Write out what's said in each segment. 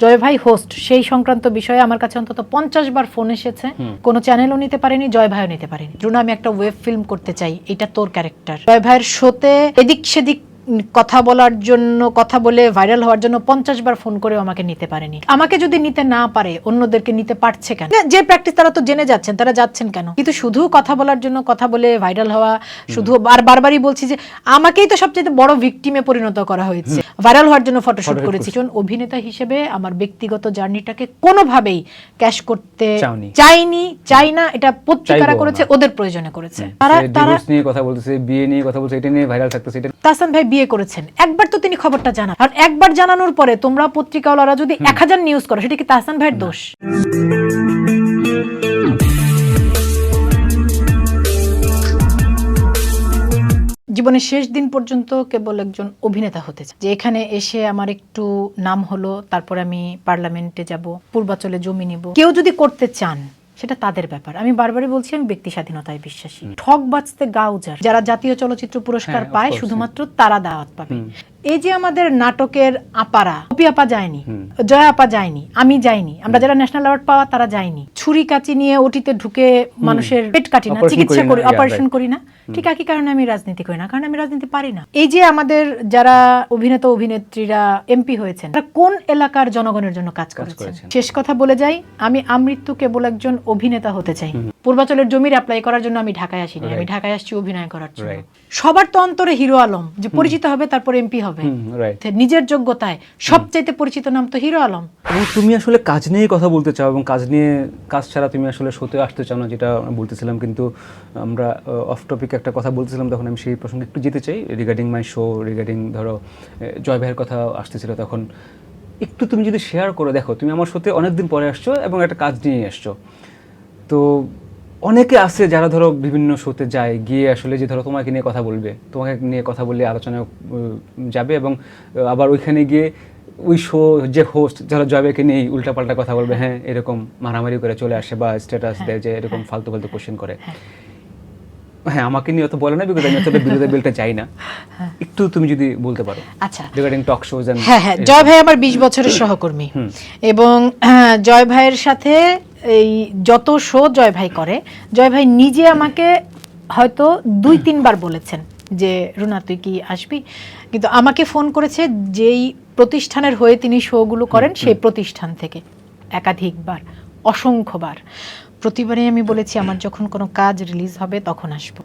জয় ভাই হোস্ট সেই সংক্রান্ত বিষয়ে আমার কাছে অন্তত পঞ্চাশ বার ফোন এসেছে। কোনো চ্যানেলও নিতে পারেনি জয় ভাইও নিতে পারেনি। রুনা আমি একটা ওয়েব ফিল্ম করতে চাই এটা তোর ক্যারেক্টার জয় ভাইয়ের শোতে এদিক সেদিক কথা বলার জন্য কথা বলে ভাইরাল হওয়ার জন্য পঞ্চাশ বার ফোন করেও আমাকে নিতে পারেনি। আমাকে যদি নিতে না পারে অন্যদেরকে নিতে পারছে কেন? যে প্র্যাকটিস তারা তো জেনে যাচ্ছেন তারা যাচ্ছেন কেন? কিন্তু শুধু কথা বলার জন্য কথা বলে ভাইরাল হওয়া শুধু আর বারবারই বলছি যে আমাকেই তো সবচেয়ে বড় ভিকটিমে পরিণত করা হয়েছে। ভাইরাল হওয়ার জন্য ফটোশুট করেছি। একজন অভিনেতা হিসেবে আমার ব্যক্তিগত জার্নিটাকে কোনোভাবেই ক্যাশ করতে চাইনি চাই না এটা পত্রিকারা করেছে ওদের প্রয়োজনে করেছে। তারা তারা divorce নিয়ে কথা বলতেছে বিয়ে নিয়ে কথা বলছে এটা নিয়ে ভাইরাল থাকতেছে এটা তাহসান ভাই বিয়ে করেছেন। একবার তো তিনি খবরটা জানান। আর একবার জানানোর পরে তোমরা পত্রিকাওয়ালারা যদি এক হাজার নিউজ করো সেটা কি তাহসান ভাইয়ের দোষ? জীবনের শেষ দিন পর্যন্ত কেবল একজন অভিনেতা হতে চাই যে এখানে এসে আমার একটু নাম হলো তারপর আমি পার্লামেন্টে যাব পূর্বাচলে জমি নিব। কেউ যদি করতে চান সেটা তাদের ব্যাপার। আমি বারবারই বলছি আমি ব্যক্তি স্বাধীনতায় বিশ্বাসী। ঠক বাঁচতে গাউজার যারা। জাতীয় চলচ্চিত্র পুরস্কার হ্যাঁ, পায় শুধুমাত্র তারা দাওয়াত পাবে। এই যে আমাদের নাটকের আপারা অপি আপা যায়নি জয়া আপা যায়নি আমি যাইনি আমরা যারা ন্যাশনাল অ্যাওয়ার্ড পাওয়া তারা যায়নি। ছুরি কাচি নিয়ে ওটিতে ঢুকে মানুষের পেট কাটি না চিকিৎসা করি অপারেশন করি না। ঠিক একই কারণে আমি রাজনীতি করি না কারণ আমি রাজনীতি পারি না। এই যে আমাদের যারা অভিনেতা অভিনেত্রীরা এমপি হয়েছেন তারা কোন এলাকার জনগণের জন্য কাজ করেছেন। শেষ কথা বলে যাই আমি আমৃত্যু কেবল একজন অভিনেতা হতে চাই। পূর্বাচলের জমির অ্যাপ্লাই করার জন্য আমি ঢাকায় আসিনি আমি ঢাকায় আসছি অভিনয় করার জন্য। সবার তো অন্তরে হিরো আলম যে পরিচিত হবে তারপর এমপি হবে। নিজের যোগ্যতায় সবচাইতে পরিচিত নাম তো হিরো আলম। তুমি আসলে কাজ নিয়ে কথা বলতে চাও এবং কাজ নিয়ে কাজ ছাড়া তুমি আসলে শোতে আসতে চাও না, যেটা বলতেছিলাম, কিন্তু আমরা অফ টপিক একটা কথা বলতেছিলাম, তখন আমি সেই প্রসঙ্গে একটু যেতে চাই। রিগার্ডিং মাই শো রিগার্ডিং ধরো জয় ভাইয়ের কথা আসতেছিল তখন। একটু তুমি যদি শেয়ার করে, দেখো, তুমি আমার শোতে অনেকদিন পরে আসছো এবং একটা কাজ নিয়ে আসছো। তো অনেকে আছে যারা ধরো বিভিন্ন শোতে যায়, গিয়ে আসলে যে ধরো তোমাকে নিয়ে কথা বলবে, তোমাকে নিয়ে কথা বলে আলোচনা যাবে এবং আবার ওইখানে গিয়ে ওই শো যে হোস্ট যারা জয়বেকে নিয়ে উল্টাপাল্টা কথা বলবে হ্যাঁ এরকম মারামারি করে চলে আসে বা স্ট্যাটাস দেয় যে এরকম ফালতু ফালতু কোশ্চেন করে। হ্যাঁ। আমাকে নিয়ে অত বলে না বিকজ আমি অতটা বিরোধী বেলটা চাই না। একটু তুমি যদি বলতে পারো। আচ্ছা। রিগার্ডিং টক শোজ এন্ড হ্যাঁ হ্যাঁ জয় ভাই আমার বিশ বছরের সহকর্মী। এবং জয় ভাইয়ের সাথে এই যত শো জয় ভাই করে জয় ভাই নিজে আমাকে হয়তো দুই তিনবার বলেছেন যে রুনা তুই কি আসবি? কিন্তু আমাকে ফোন করেছে যেই প্রতিষ্ঠানের হয়ে তিনি শোগুলো করেন সেই প্রতিষ্ঠান থেকে। একাধিকবার অসংখ্যবার। প্রতিবারই আমি বলেছি আমার যখন কোনো কাজ রিলিজ হবে তখন আসব।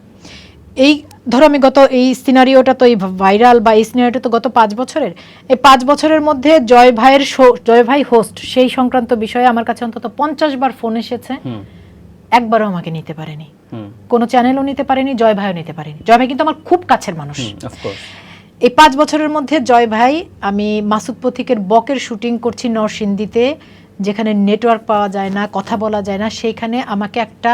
এই ধরো আমি গত এই সিনারিওটা তো এই ভাইরাল বা এই সিনারিওটা তো গত পাঁচ বছরের। এই পাঁচ বছরের মধ্যে জয় ভাইয়ের শো জয় ভাই হোস্ট সেই সংক্রান্ত বিষয়ে আমার কাছে অন্তত পঞ্চাশ বার ফোন এসেছে। একবারও আমাকে নিতে পারেনি। কোনো চ্যানেলও নিতে পারেনি জয় ভাইও নিতে পারেনি। জয় ভাই কিন্তু আমার খুব কাছের মানুষ। এই পাঁচ বছরের মধ্যে জয় ভাই আমি মাসুদ পথিকের বকের শুটিং করছি নরসিংদীতে যেখানে নেটওয়ার্ক পাওয়া যায় না কথা বলা যায় না সেইখানে আমাকে একটা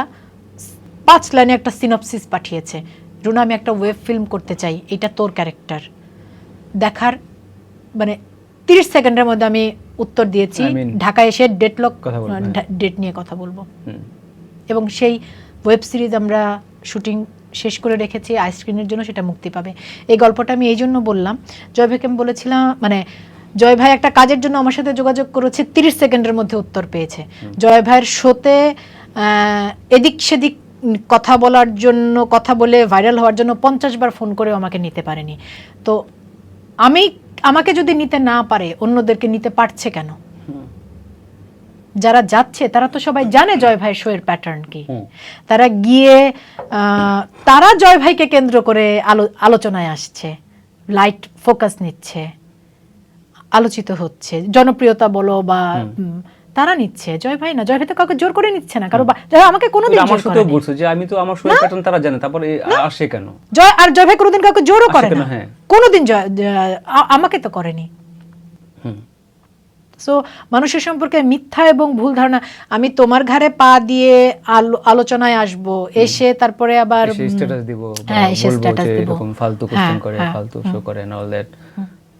পাঁচ লাইনে একটা সিনপসিস পাঠিয়েছে। রুনা আমি একটা ওয়েব ফিল্ম করতে চাই এটা তোর ক্যারেক্টার দেখার মানে তিরিশ সেকেন্ডের মধ্যে আমি উত্তর দিয়েছি। ঢাকায় এসে ডেটলক কথা হ্যাঁ। ডেট নিয়ে কথা বলব। এবং সেই ওয়েব সিরিজ আমরা শুটিং শেষ করে রেখেছি আইসক্রিমের জন্য সেটা মুক্তি পাবে। এই গল্পটা আমি এই জন্য বললাম জয় ভাইকে আমি বলেছিলাম মানে জয় ভাই একটা কাজের জন্য আমার সাথে যোগাযোগ করেছে তিরিশ সেকেন্ডের মধ্যে উত্তর পেয়েছে। জয় ভাইয়ের শোতে এদিক সেদিক কথা বলার জন্য কথা বলে ভাইরাল হওয়ার জন্য পঞ্চাশ বার ফোন করেও আমাকে নিতে পারেনি। তো আমি আমাকে যদি নিতে না পারে অন্যদেরকে নিতে পারছে কেন? যারা যাচ্ছে তারা তো সবাই জানে জয় ভাই শো এর প্যাটার্ন কি তারা গিয়ে তারা জয় ভাইকে কেন্দ্র করে আলোচনায় আসছে লাইট ফোকাস নিচ্ছে আলোচিত হচ্ছে জনপ্রিয়তা বলো বা তারা নিচ্ছে। জয় ভাই না জয় ভাই তো কাউকে জোর করে নিচ্ছে না কারও জয় আমাকে কোনোদিন আমার জোর সাথেও বলছো যে আমি তো আমার শো প্যাটার্ন তারা জানে তারপরে আসে কেন? জয় আর জয় ভাই কোনোদিন কাউকে জোরও করে না। হ্যাঁ। কোনোদিন জয় আমাকে তো করেনি। সো মানুষের সম্পর্কে মিথ্যা এবং ভুল ধারণা আমি তোমার ঘরে পা দিয়ে আলোচনায় আসব এসে তারপরে আবার স্ট্যাটাস দিব হ্যাঁ, এসে বলব দিব। এরকম ফালতু হ্যাঁ, কোশ্চেন করে হ্যাঁ, ফালতু শো করে and all that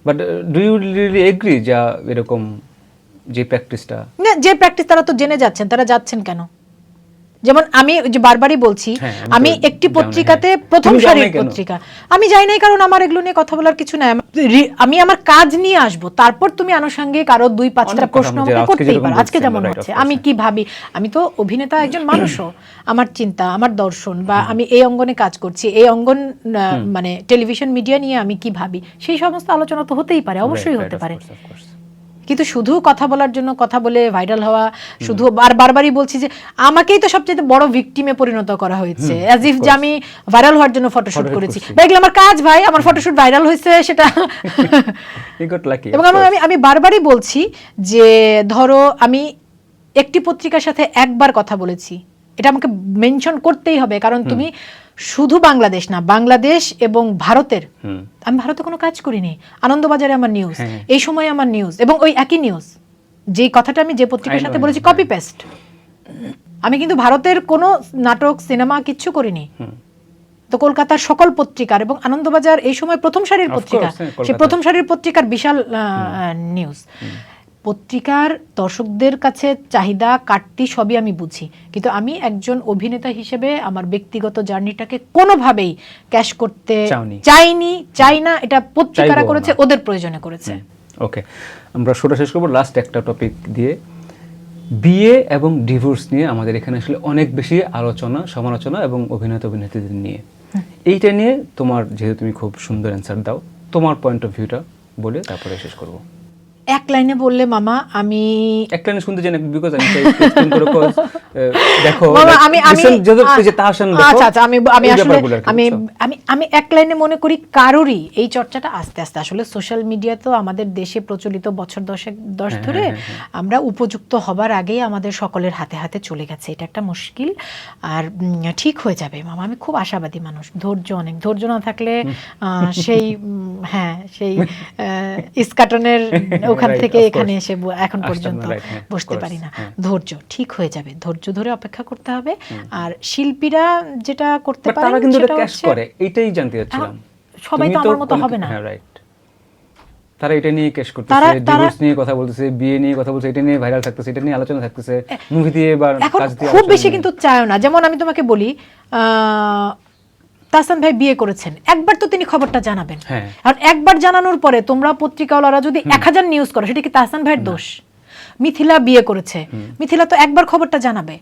but do you really agree যা এরকম যে প্র্যাকটিসটা না, যে প্র্যাকটিস তারা তো জেনে যাচ্ছেন তারা যাচ্ছেন কেন? যেমন আমি যে বারবারই বলছি হ্যাঁ, আমি একটি পত্রিকাতে হ্যাঁ। প্রথম সারির পত্রিকা। আমি যাই নাই কারণ আমার এগুলো নিয়ে কথা বলার কিছু নাই। আমি- আমার কাজ নিয়ে আসব তারপর তুমি আনুষঙ্গিক আরও দুই পাঁচটা প্রশ্ন আমাকে করতেই পারো। আজকে যেমন হচ্ছে। আমি কি ভাবি? আমি তো অভিনেতা একজন মানুষও। আমার চিন্তা আমার দর্শন বা আমি এই অঙ্গনে কাজ করছি এই অঙ্গন মানে টেলিভিশন মিডিয়া নিয়ে আমি কি ভাবি? সেই সমস্ত আলোচনা তো হতেই পারে অবশ্যই হতে পারে. কিন্তু শুধু কথা বলার জন্য কথা বলে ভাইরাল হওয়া শুধু আর বারবারই বলছি যে আমাকেই তো সবচেয়ে বড় ভিকটিমে পরিণত করা হয়েছে। অ্যাজ ইফ যে আমি ভাইরাল হওয়ার জন্য ফটোশুট করেছি। দেখলে আমার কাজ ভাই আমার ফটোশুট ভাইরাল হয়েছে সেটা। এবং. আমি- আমি বারবারই বলছি যে ধরো আমি একটি পত্রিকার সাথে একবার কথা বলেছি। এটা আমাকে মেনশন করতেই হবে কারণ তুমি শুধু বাংলাদেশ না বাংলাদেশ এবং ভারতের। আমি ভারতে কোনো কাজ করিনি। আনন্দবাজারে আমার নিউজ হ্যাঁ। এই সময় আমার নিউজ এবং ওই একই নিউজ যেই কথাটা আমি যে পত্রিকার সাথে বলেছি কপি পেস্ট আমি কিন্তু ভারতের কোনো নাটক সিনেমা কিচ্ছু করিনি। তো কলকাতার সকল পত্রিকার এবং আনন্দবাজার এই সময় প্রথম সারির পত্রিকা হ্যাঁ, সে প্রথম সারির পত্রিকার বিশাল নিউজ পত্রিকার দর্শকদের কাছে চাহিদা কাটতি সবই আমি বুঝি। কিন্তু আমি একজন অভিনেতা হিসেবে আমার ব্যক্তিগত জার্নিটাকে কোনোভাবেই ক্যাশ করতে চাইনি চাই না এটা পত্রিকারা করেছে ওদের প্রয়োজনে করেছে। ওকে। আমরা শোটা শেষ করব লাস্ট একটা টপিক দিয়ে। বিয়ে এবং ডিভোর্স নিয়ে আমাদের এখানে আসলে অনেক বেশি আলোচনা সমালোচনা এবং অভিনেতা অভিনেত্রীদের নিয়ে। এইটা নিয়ে তোমার যেহেতু তুমি খুব সুন্দর অ্যান্সার দাও তোমার পয়েন্ট অফ ভিউটা বলে তারপরে শেষ করব। এক লাইনে বললে মামা আমি একটা জিনিস শুনতে চাই না বিকজ আমি দেখো like, আমি আমি আচ্ছা আচ্ছা আমি আমি আসলে আমি আমি আমি এক লাইনে মনে করি কারোরই এই চর্চাটা আস্তে আস্তে আসলে সোশ্যাল মিডিয়া তো আমাদের দেশে প্রচলিত বছর দশেক দশ হ্যাঁ, ধরে হ্যাঁ, হ্যাঁ, আমরা উপযুক্ত হবার আগেই আমাদের সকলের হাতে হাতে চলে গেছে এটা একটা মুশকিল। আর ঠিক হয়ে যাবে মামা আমি খুব আশাবাদী মানুষ ধৈর্য অনেক ধৈর্য না থাকলে আহ, সেই হ্যাঁ সেই ইস্কাটনের ওখান থেকে এখানে এসে এখন পর্যন্ত বসতে পারি না। ধৈর্য ঠিক হয়ে যাবে। ধৈর্য ধরে অপেক্ষা করতে হবে। আর শিল্পীরা যেটা করতে পারে তারা কিন্তু সেটা ক্যাশ করে এইটাই জানতে চাচ্ছিলাম। সবাই তো আমার মতো হবে না। হ্যাঁ রাইট তারা এটা নিয়ে ক্যাশ করতেছে ডিভোর্স নিয়ে কথা বলতেছে বিয়ে নিয়ে কথা বলতেছে এটা নিয়ে ভাইরাল থাকতেছে এটা নিয়ে আলোচনা থাকতেছে মুভি দিয়ে বা কাজ দিয়ে খুব বেশি কিন্তু চায়ও না। যেমন আমি তোমাকে বলি আহ, তাহসান ভাই বিয়ে করেছেন। একবার তো তিনি খবরটা জানাবেন। হ্যাঁ। আর একবার জানানোর পরে তোমরা পত্রিকাওয়ালারা যদি এক হাজার নিউজ করো সেটা কি তাহসান ভাইয়ের দোষ? মিথিলা বিয়ে করেছে। মিথিলা তো একবার খবরটা জানাবে।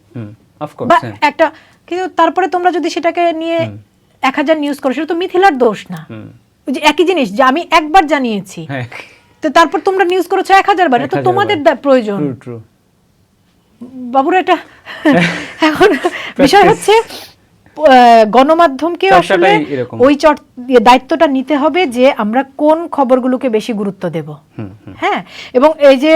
হ্যাঁ। একটা কিন্তু তারপরে তোমরা যদি সেটাকে নিয়ে এক হাজার নিউজ করো সেটা তো মিথিলার দোষ না। ওই যে একই জিনিস যে আমি একবার জানিয়েছি। হ্যাঁ। তো তারপর তোমরা নিউজ করেছ এক হাজার বার তো তোমাদের। প্রয়োজন। বাবুরা এটা এখন বিষয় হচ্ছে গণমাধ্যমকে আসলে ওই ইয়ে দায়িত্বটা নিতে হবে যে আমরা কোন খবরগুলোকে বেশি গুরুত্ব দেব। হ্যাঁ? এবং এই যে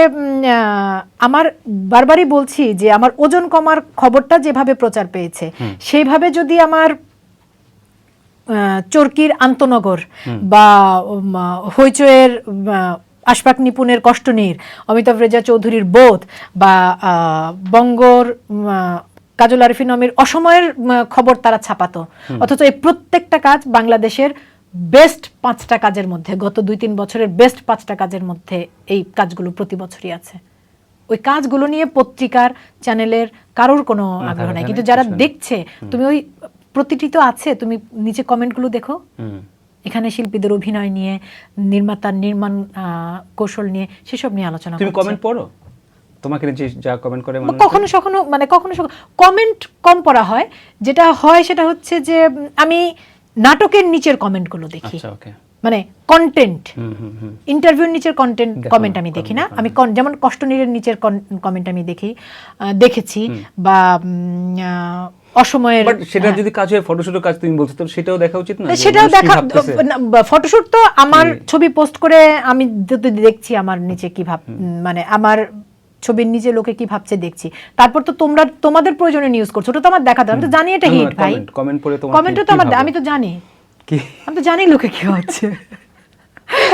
আমার বারবারই বলছি যে আমার ওজন কমার খবরটা যেভাবে প্রচার পেয়েছে সেইভাবে যদি আমার চরকির আন্তনগর বা হইচয়ের আশফাক নিপুণের কষ্টনীর অমিতাভ রেজা চৌধুরীর বোধ বা আহ, বঙ্গর কাজল আরিফিন আমির অসময়ের খবর তারা ছাপাতো। অথচ এই প্রত্যেকটা কাজ বাংলাদেশের বেস্ট পাঁচটা কাজের মধ্যে গত দুই তিন বছরের বেস্ট পাঁচটা কাজের মধ্যে এই কাজগুলো প্রতি বছরই আছে। ওই কাজগুলো নিয়ে পত্রিকার চ্যানেলের কারোর কোনো আগ্রহ নাই। কিন্তু যারা দেখছে তুমি ওই প্রতিটি তো আছে তুমি নিচে কমেন্টগুলো দেখো। এখানে শিল্পীদের অভিনয় নিয়ে নির্মাতার নির্মাণ আহ, কৌশল নিয়ে সেসব নিয়ে আলোচনা তুমি কমেন্ট পড়ো? তোমাকে যে যা কমেন্ট করে বা মানুষ কখনো কখনো মানে কখনো কমেন্ট কম পড়া হয়। যেটা হয় সেটা হচ্ছে যে আমি নাটকের নিচের কমেন্টগুলো দেখি। আচ্ছা ওকে মানে কন্টেন্ট ইন্টারভিউর নিচের কন্টেন্ট কমেন্ট আমি দেখি না। আমি যেমন কষ্টনীরের নিচের কমেন্ট আমি দেখি দেখেছি বা অসময়ের সেটা যদি কাজ হয় ফটোশুটের কাজ তুমি বলছো তো সেটাও দেখা উচিত না? সেটাও দেখা ফটোশুট তো আমার ছবি পোস্ট করে আমি যদি দেখছি আমার নিচে কি ভাব মানে আমার ছবির নিচে লোকে কি ভাবছে দেখছি। তারপর তো তোমরা তোমাদের প্রয়োজনে নিউজ করছ ওটা তো আমার দেখা দাও আমি তো জানি এটা হিট ভাই। কমেন্ট পড়ে তোমার কমেন্টও কি- তো আমার আমি তো জানি। কি? আমি তো জানি লোকে কি হচ্ছে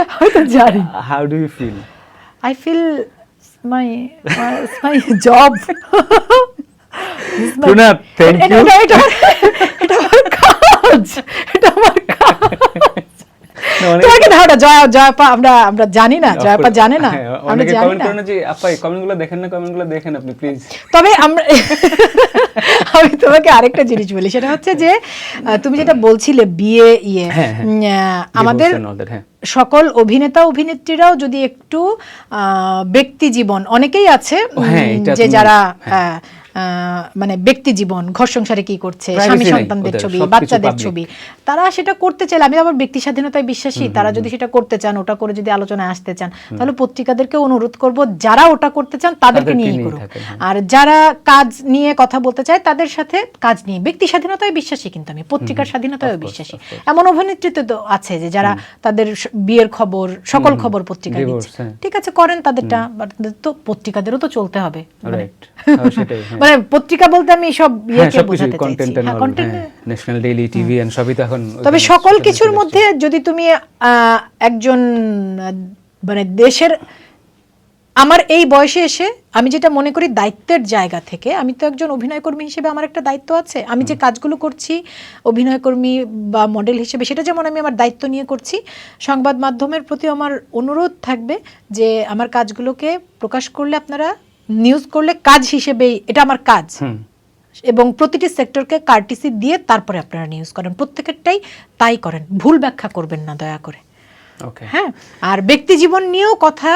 আমি তো জানি। How do you feel my, it's my job. It's my- Tuna, thank এটা- আমার কাজ। এটা আমার কাজ। তোমার ধারণা জয় জয়পা আমরা আমরা জানি না জয়পা জানে না হ্যাঁ, আমরা জানি কমেন্ট করেন যে আপা এই কমেন্টগুলো দেখেন না কমেন্টগুলো দেখেন আপনি প্লিজ তবে আমরা আমি তোমাকে আরেকটা জিনিস বলি সেটা হচ্ছে যে তুমি যেটা বলছিলে বিয়ে ইয়ে হ্যাঁ, হ্যাঁ। আমাদের সকল অভিনেতা অভিনেত্রীরাও যদি একটু আহ, ব্যক্তি জীবন অনেকেই আছে যে যারা হ্যাঁ। মানে ব্যক্তি জীবন ঘর সংসারে কি করছে স্বামী সন্তানদের ছবি বাচ্চাদের ছবি। তারা সেটা করতে চাইলে আমি আবার ব্যক্তি স্বাধীনতায় বিশ্বাসী তারা যদি সেটা করতে চান ওটা করে যদি আলোচনায় আসতে চান তাহলে পত্রিকাদেরকে অনুরোধ করব যারা ওটা করতে চান তাদেরকে তাদেরকে নিয়ে নিয়ে করুক। হ্যাঁ। আর যারা কাজ নিয়ে কথা বলতে চায় তাদের সাথে কাজ নিয়ে ব্যক্তি স্বাধীনতায় বিশ্বাসী কিন্তু আমি পত্রিকার স্বাধীনতায় বিশ্বাসী। এমন অভিনেত্রীতে তো আছে যে যারা তাদের বিয়ের খবর সকল খবর পত্রিকায় দিচ্ছে। হ্যাঁ। ঠিক আছে করেন তাদেরটা তো পত্রিকাদেরও তো চলতে হবে। মানে- পত্রিকা বলতে আমি সব হ্যাঁ ইয়েকে বোঝাতে চাইছি। Content national daily TV and সবই তো এখন তবে সকল কিছুর মধ্যে যদি তুমি একজন মানে দেশের আমার এই বয়সে এসে আমি যেটা মনে করি দায়িত্বের জায়গা থেকে আমি তো একজন অভিনয়কর্মী হিসেবে আমার একটা দায়িত্ব আছে। আমি যে কাজগুলো করছি অভিনয় কর্মী বা মডেল হিসেবে সেটা যেমন আমি আমার দায়িত্ব নিয়ে করছি সংবাদ মাধ্যমের প্রতি আমার অনুরোধ থাকবে যে আমার কাজগুলোকে প্রকাশ করলে আপনারা নিউজ করলে কাজ হিসেবেই এটা আমার কাজ। এবং প্রতিটি সেক্টরকে কার্টিসি দিয়ে তারপরে আপনারা নিউজ করেন। প্রত্যেকেরটাই তাই করেন। ভুল ব্যাখ্যা করবেন না দয়া করে। ওকে হ্যাঁ? আর ব্যক্তি জীবন নিয়েও কথা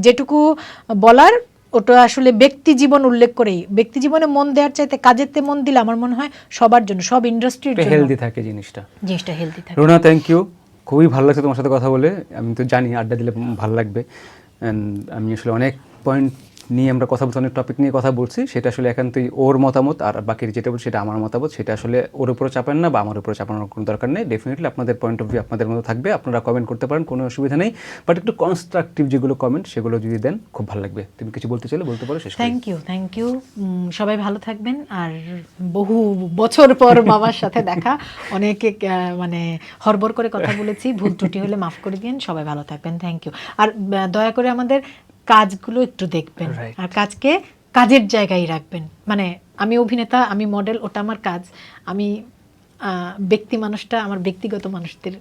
যেটুকু বলার ওটা আসলে ব্যক্তি জীবন উল্লেখ করেই। ব্যক্তি জীবনে মন দেওয়ার চাইতে কাজেতে মন দিলে আমার মনে হয় সবার জন্য সব ইন্ডাস্ট্রির জন্য হেলদি থাকে জিনিসটা। জিনিসটা হেলদি থাকে। রোনা থ্যাংক ইউ খুবই ভালো লাগছে তোমার সাথে কথা বলে। আমি তো জানি আড্ডা দিলে ভালো লাগবে। আমি আসলে অনেক পয়েন্ট নিয়ে আমরা কথা বলছি, অনেক টপিক নিয়ে কথা বলছি, সেটা আসলে একান্তই ওর মতামত আর বাকির যেটা বলছি সেটা আমার মতামত, সেটা আসলে ওর উপরে চাপান না বা আমার উপরে চাপানোর কোনো দরকার নেই। ডেফিনেটলি আপনাদের পয়েন্ট অফ ভিউ আপনাদের মতো থাকবে, আপনারা কমেন্ট করতে পারেন, কোনো অসুবিধা নেই। বাট একটু কনস্ট্রাকটিভ যেগুলো কমেন্ট সেগুলো যদি দেন, খুব ভালো লাগবে। তুমি কিছু বলতে চাইলে বলতে পারো থ্যাংক ইউ থ্যাংক ইউ সবাই ভালো থাকবেন। আর বহু বছর পর বাবার সাথে দেখা, অনেকে মানে হরবর করে কথা বলেছি, ভুল ত্রুটি হলে মাফ করে দিন। সবাই ভালো থাকবেন থ্যাংক ইউ আর দয়া করে আমাদের কাজগুলো একটু দেখবেন। আর কাজকে কাজের জায়গায় রাখবেন। মানে আমি অভিনেতা আমি মডেল ওটা আমার কাজ। আমি আহ, ব্যক্তি মানুষটা আমার ব্যক্তিগত মানুষদের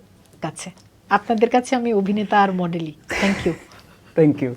কাছে। আপনাদের কাছে আমি অভিনেতা আর মডেলই থ্যাংক ইউ থ্যাংক ইউ